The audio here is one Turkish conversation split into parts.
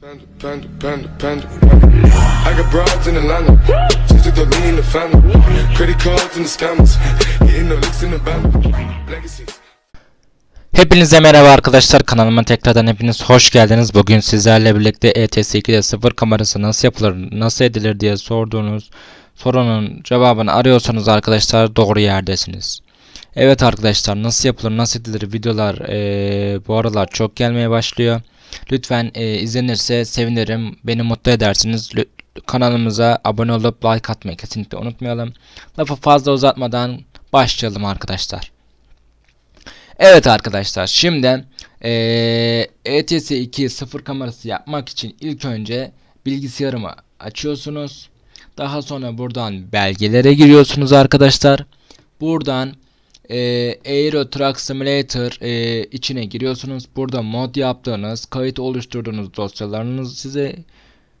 Panda, panda, panda, panda. I got broads in Atlanta. Just took the lean the family. Credit cards and the scammers. Hitting the licks in the band. Legacies. Hepinize merhaba arkadaşlar kanalıma tekrardan hepiniz hoş geldiniz. Bugün sizlerle birlikte ETS 2'de sıfır kamerası nasıl yapılır, nasıl edilir diye sorduğunuz sorunun cevabını arıyorsanız arkadaşlar doğru yerdesiniz. Evet arkadaşlar nasıl yapılır, nasıl edilir videolar eee, bu aralar çok gelmeye başlıyor. Lütfen eee, izlenirse sevinirim, beni mutlu edersiniz. Lü- kanalımıza abone olup like atmayı kesinlikle unutmayalım. Lafı fazla uzatmadan başlayalım arkadaşlar. Evet arkadaşlar şimdi eee ETS 2 sıfır kamerası yapmak için ilk önce bilgisayarımı açıyorsunuz. Daha sonra buradan belgelere giriyorsunuz arkadaşlar. Buradan eee Aero Truck Simulator eee, içine giriyorsunuz. Burada mod yaptığınız, kayıt oluşturduğunuz dosyalarınız size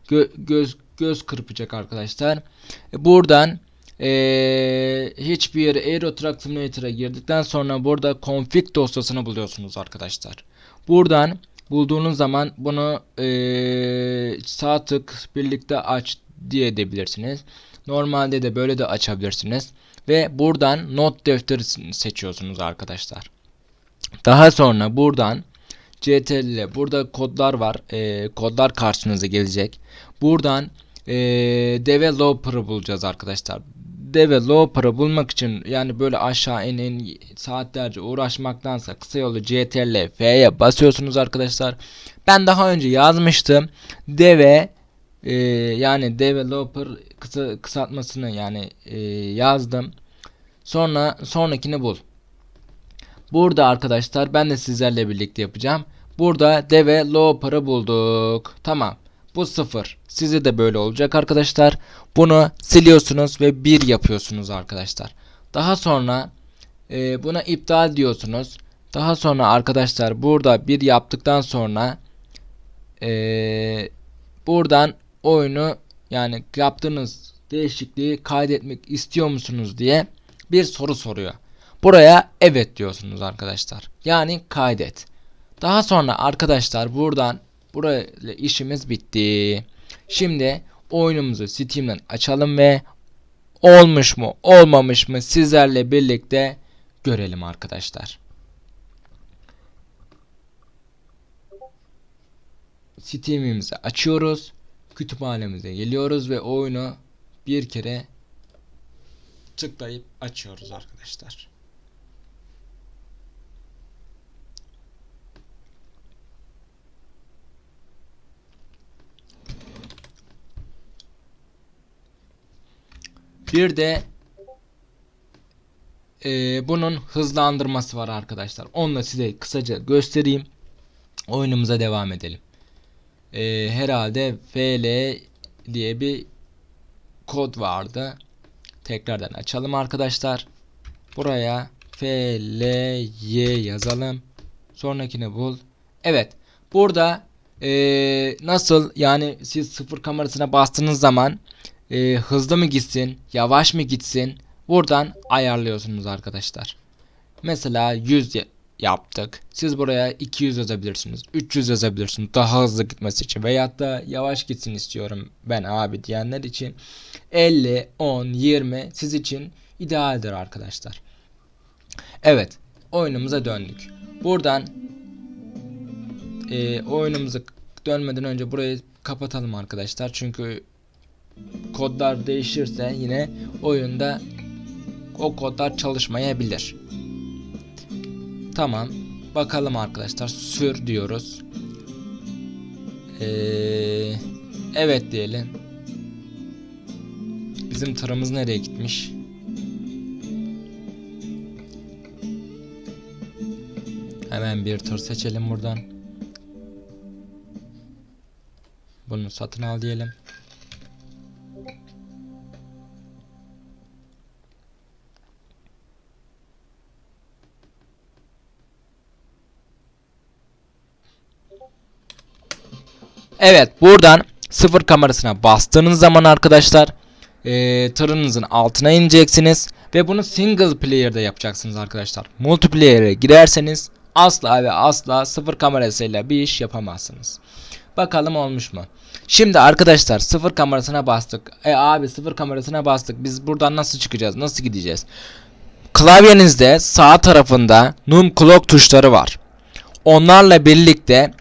gö- göz göz kırpacak arkadaşlar. E, Buradan eee, hiçbir Aero Truck Simulator'a girdikten sonra burada config dosyasını buluyorsunuz arkadaşlar. Buradan bulduğunuz zaman bunu eee, sağ tık birlikte aç diye edebilirsiniz. Normalde de böyle de açabilirsiniz. Ve buradan not defteri seçiyorsunuz arkadaşlar. Daha sonra buradan CTRL ile burada kodlar var. Ee, kodlar karşınıza gelecek. Buradan ee, developer'ı bulacağız arkadaşlar. Developer'ı bulmak için yani böyle aşağı in in saatlerce uğraşmaktansa kısa yolu CTRL F'ye basıyorsunuz arkadaşlar. Ben daha önce yazmıştım. Deve ee, yani developer kısa kısaltmasını yani ee, yazdım. Sonra sonrakini bul. Burada arkadaşlar ben de sizlerle birlikte yapacağım. Burada developer'ı bulduk. Tamam. Bu sıfır. Size de böyle olacak arkadaşlar. Bunu siliyorsunuz ve bir yapıyorsunuz arkadaşlar. Daha sonra e, buna iptal diyorsunuz. Daha sonra arkadaşlar burada bir yaptıktan sonra e, buradan oyunu yani yaptığınız değişikliği kaydetmek istiyor musunuz diye bir soru soruyor. Buraya evet diyorsunuz arkadaşlar. Yani kaydet. Daha sonra arkadaşlar buradan burayla işimiz bitti. Şimdi oyunumuzu Steam'den açalım ve olmuş mu olmamış mı sizlerle birlikte görelim arkadaşlar. Steam'imizi açıyoruz. Kütüphanemize geliyoruz ve oyunu bir kere tıklayıp açıyoruz arkadaşlar. Bir de e, bunun hızlandırması var arkadaşlar. Onu da size kısaca göstereyim. Oyunumuza devam edelim. E, herhalde FL diye bir kod vardı. Tekrardan açalım arkadaşlar. Buraya FLY yazalım. Sonrakini bul. Evet. Burada e, nasıl yani siz sıfır kamerasına bastığınız zaman e, hızlı mı gitsin, yavaş mı gitsin buradan ayarlıyorsunuz arkadaşlar. Mesela 100 ya- yaptık. Siz buraya 200 yazabilirsiniz. 300 yazabilirsiniz daha hızlı gitmesi için veyahut da yavaş gitsin istiyorum ben abi diyenler için 50, 10, 20 siz için idealdir arkadaşlar. Evet, oyunumuza döndük. Buradan e, oyunumuza dönmeden önce burayı kapatalım arkadaşlar. Çünkü kodlar değişirse yine oyunda o kodlar çalışmayabilir. Tamam. Bakalım arkadaşlar. Sür diyoruz. Ee, evet diyelim. Bizim tırımız nereye gitmiş? Hemen bir tır seçelim buradan. Bunu satın al diyelim. Evet buradan sıfır kamerasına bastığınız zaman arkadaşlar eee tırınızın altına ineceksiniz ve bunu single player'da yapacaksınız arkadaşlar. Multiplayer'e girerseniz asla ve asla sıfır kamerasıyla bir iş yapamazsınız. Bakalım olmuş mu? Şimdi arkadaşlar sıfır kamerasına bastık. E abi sıfır kamerasına bastık. Biz buradan nasıl çıkacağız? Nasıl gideceğiz? Klavyenizde sağ tarafında num clock tuşları var. Onlarla birlikte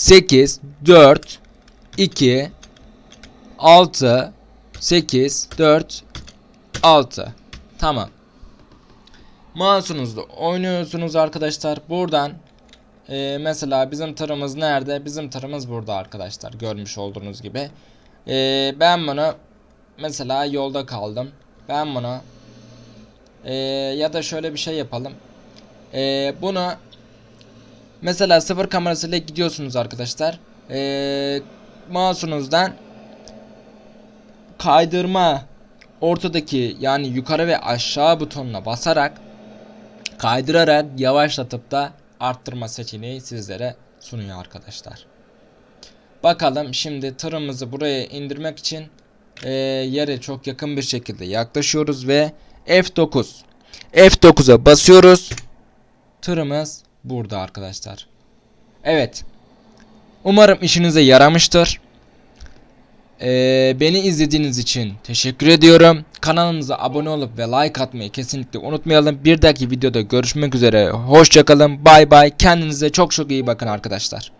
8 4 2 6 8 4 6 Tamam. Mouse'unuzda oynuyorsunuz arkadaşlar. Buradan e, mesela bizim tırımız nerede? Bizim tırımız burada arkadaşlar. Görmüş olduğunuz gibi. E, ben bunu mesela yolda kaldım. Ben bunu e, ya da şöyle bir şey yapalım. E, bunu mesela sıfır kamerasıyla gidiyorsunuz arkadaşlar. E, mouse'unuzdan kaydırma ortadaki yani yukarı ve aşağı butonuna basarak kaydırarak yavaşlatıp da arttırma seçeneği sizlere sunuyor arkadaşlar. Bakalım şimdi tırımızı buraya indirmek için e, yere çok yakın bir şekilde yaklaşıyoruz ve F9 F9'a basıyoruz. Tırımız burada arkadaşlar. Evet. Umarım işinize yaramıştır. Ee, beni izlediğiniz için teşekkür ediyorum. Kanalımıza abone olup ve like atmayı kesinlikle unutmayalım. Bir dahaki videoda görüşmek üzere. Hoşçakalın. Bay bay. Kendinize çok çok iyi bakın arkadaşlar.